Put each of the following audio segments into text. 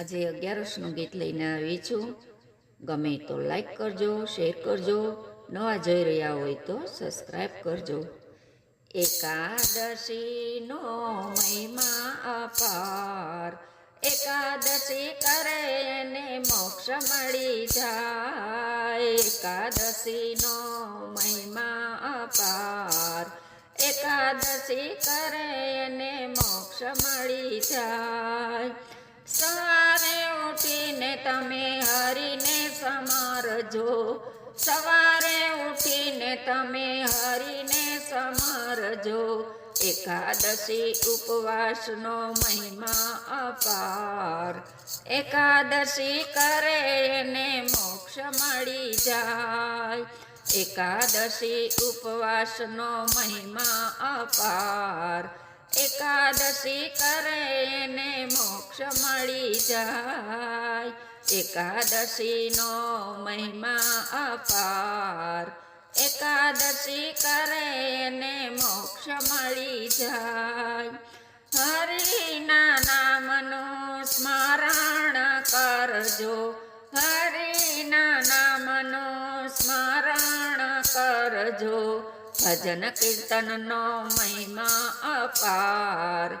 આજે અગિયારસનું ગીત લઈને આવી છું. ગમે તો લાઈક કરજો શેર કરજો, નવા જોઈ રહ્યા હોય તો સબસ્ક્રાઈબ કરજો. એકાદશીનો મહિમા અપાર. એકાદશી કરે ને મોક્ષ મળી જાય. એકાદશીનો મહિમા અપાર. એકાદશી કરે ને મોક્ષ મળી જાય. સમારજો સવારે ઉઠીને તમે હરીને સમારજો. એકાદશી ઉપવાસનો મહિમા અપાર. એકાદશી કરે એને મોક્ષ મળી જાય. એકાદશી ઉપવાસનો મહિમા અપાર. એકાદશી કરે ને મોક્ષ મળી જાય. એકાદશીનો મહિમા અપાર. એકાદશી કરે ને મોક્ષ મળી જાય. હરિના નામનું સ્મરણ કરજો. હરિના ભજન કીર્તનનો મહિમા અપાર.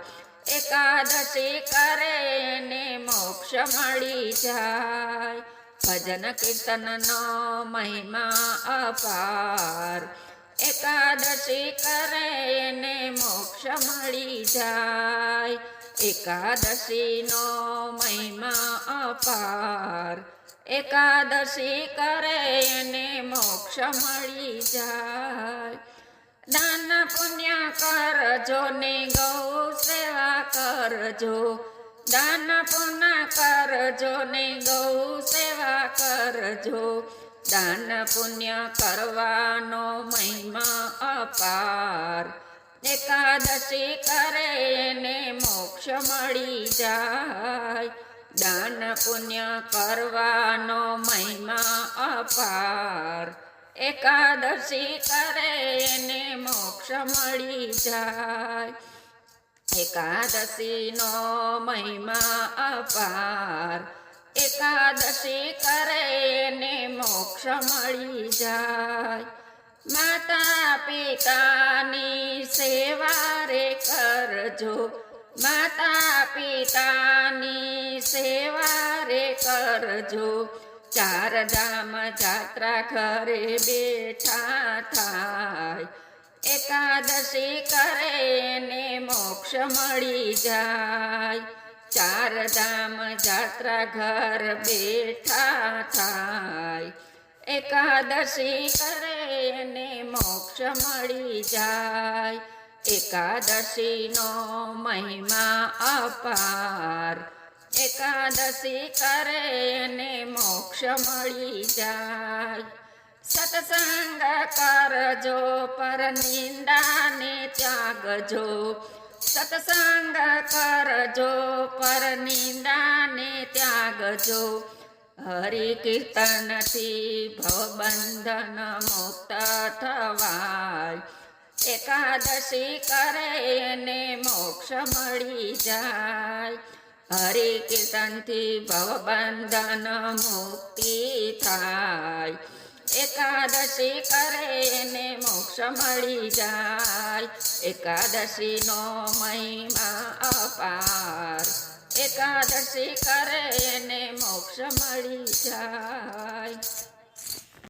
એકાદશી કરે ને મોક્ષ મળી જાય. ભજન કીર્તનનો મહિમા અપાર. એકાદશી કરે ને મોક્ષ મળી જાય. એકાદશીનો મહિમા અપાર. એકાદશી કરે એને મોક્ષ મળી જાય. દાન પુણ્ય કરજો ને ગૌ સેવા કરજો. દાન પુણ્ય કરજો ને ગૌ સેવા કરજો. દાન પુણ્ય કરવાનો મહિમા અપાર. એકાદશી કરે એને મોક્ષ મળી જાય. દાન પુણ્ય કરવાનો મહિમા અપાર. એકાદશી કરે ને મોક્ષ મળી જાય. એકાદશીનો મહિમા અપાર. એકાદશી કરે એને મોક્ષ મળી જાય. માતા પિતાની સેવા રે કરજો. માતા પિતાની સેવા રે કરજો. ચાર ધામ જાત્રા ઘરે બેઠા થાય. એકાદશી કરે ને મોક્ષ મળી જાય. ચાર ધામ જાત્રા ઘર બેઠા થાય. એકાદશી કરે ને મોક્ષ મળી જાય. એકાદશીનો મહિમા અપાર. એકાદશી કરે ને મોક્ષ મળી જાય. સત્સંગ કરજો, પર નિંદાને ત્યાગજો. સત્સંગ કરજો, પર નિંદાને ત્યાગજો. હરિ કીર્તનથી ભવબંધન મુક્ત થવાય. એકાદશી કરે એને મોક્ષ મળી જાય. હરિ કીર્તનથી ભવબંધન મુક્તિ થાય. એકાદશી કરે એને મોક્ષ મળી જાય. એકાદશીનો મહિમા અપાર. એકાદશી કરે એને મોક્ષ મળી જાય.